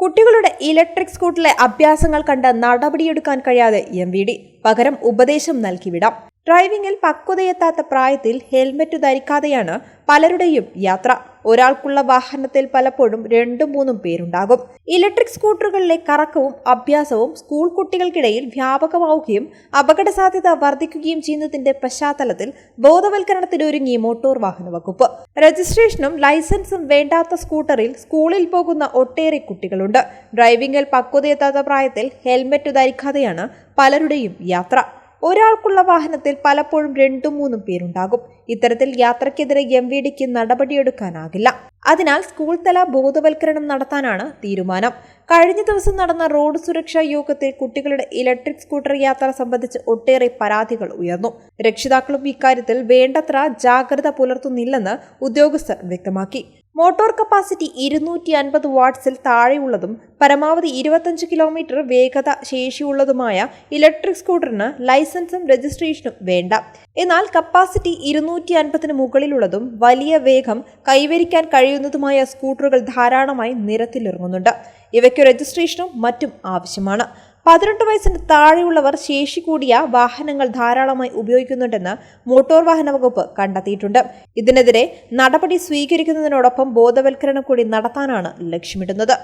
കുട്ടികളുടെ ഇലക്ട്രിക് സ്കൂട്ടറിലെ അഭ്യാസങ്ങൾ കണ്ട് നടപടിയെടുക്കാൻ കഴിയാതെ എം വി ഡി പകരം ഉപദേശം നൽകിവിടാം. ഡ്രൈവിംഗിൽ പക്വതയെത്താത്ത പ്രായത്തിൽ ഹെൽമറ്റ് ധരിക്കാതെയാണ് പലരുടെയും യാത്ര. ഒരാൾക്കുള്ള വാഹനത്തിൽ പലപ്പോഴും രണ്ടും മൂന്നും പേരുണ്ടാകും. ഇലക്ട്രിക് സ്കൂട്ടറുകളിലെ കറക്കവും അഭ്യാസവും സ്കൂൾ കുട്ടികൾക്കിടയിൽ വ്യാപകമാവുകയും അപകട സാധ്യത വർദ്ധിക്കുകയും ചെയ്യുന്നതിന്റെ പശ്ചാത്തലത്തിൽ ബോധവൽക്കരണത്തിനൊരുങ്ങി മോട്ടോർ വാഹന വകുപ്പ്. രജിസ്ട്രേഷനും ലൈസൻസും വേണ്ടാത്ത സ്കൂട്ടറിൽ സ്കൂളിൽ പോകുന്ന ഒട്ടേറെ കുട്ടികളുണ്ട്. ഡ്രൈവിംഗിൽ പക്വതയെത്താത്ത പ്രായത്തിൽ ഹെൽമറ്റ് ധരിക്കാതെയാണ് പലരുടെയും യാത്ര. ഒരാൾക്കുള്ള വാഹനത്തിൽ പലപ്പോഴും രണ്ടും മൂന്നും പേരുണ്ടാകും. ഇത്തരത്തിൽ യാത്രയ്ക്കെതിരെ എം വി ഡിക്ക് നടപടിയെടുക്കാനാകില്ല. അതിനാൽ സ്കൂൾ തല ബോധവൽക്കരണം നടത്താനാണ് തീരുമാനം. കഴിഞ്ഞ ദിവസം നടന്ന റോഡ് സുരക്ഷാ യോഗത്തിൽ കുട്ടികളുടെ ഇലക്ട്രിക് സ്കൂട്ടർ യാത്ര സംബന്ധിച്ച് ഒട്ടേറെ പരാതികൾ ഉയർന്നു. രക്ഷിതാക്കളും ഇക്കാര്യത്തിൽ വേണ്ടത്ര ജാഗ്രത പുലർത്തുന്നില്ലെന്ന് ഉദ്യോഗസ്ഥർ വ്യക്തമാക്കി. മോട്ടോർ കപ്പാസിറ്റി ഇരുന്നൂറ്റി അൻപത് വാട്ട്സിൽ താഴെയുള്ളതും പരമാവധി ഇരുപത്തഞ്ച് കിലോമീറ്റർ വേഗത ശേഷിയുള്ളതുമായ ഇലക്ട്രിക് സ്കൂട്ടറിന് ലൈസൻസും രജിസ്ട്രേഷനും വേണ്ട. എന്നാൽ കപ്പാസിറ്റി ഇരുന്നൂറ്റി അൻപതിന് മുകളിലുള്ളതും വലിയ വേഗം കൈവരിക്കാൻ കഴിയുന്നതുമായ സ്കൂട്ടറുകൾ ധാരാളമായി നിരത്തിലിറങ്ങുന്നുണ്ട്. ഇവയ്ക്ക് രജിസ്ട്രേഷനും മറ്റും ആവശ്യമാണ്. പതിനെട്ട് വയസ്സിന് താഴെയുള്ളവർ ശേഷി കൂടിയ വാഹനങ്ങൾ ധാരാളമായി ഉപയോഗിക്കുന്നുണ്ടെന്ന് മോട്ടോർ വാഹന വകുപ്പ് കണ്ടെത്തിയിട്ടുണ്ട്. ഇതിനെതിരെ നടപടി സ്വീകരിക്കുന്നതിനോടൊപ്പം ബോധവൽക്കരണം കൂടി നടത്താനാണ് ലക്ഷ്യമിടുന്നത്.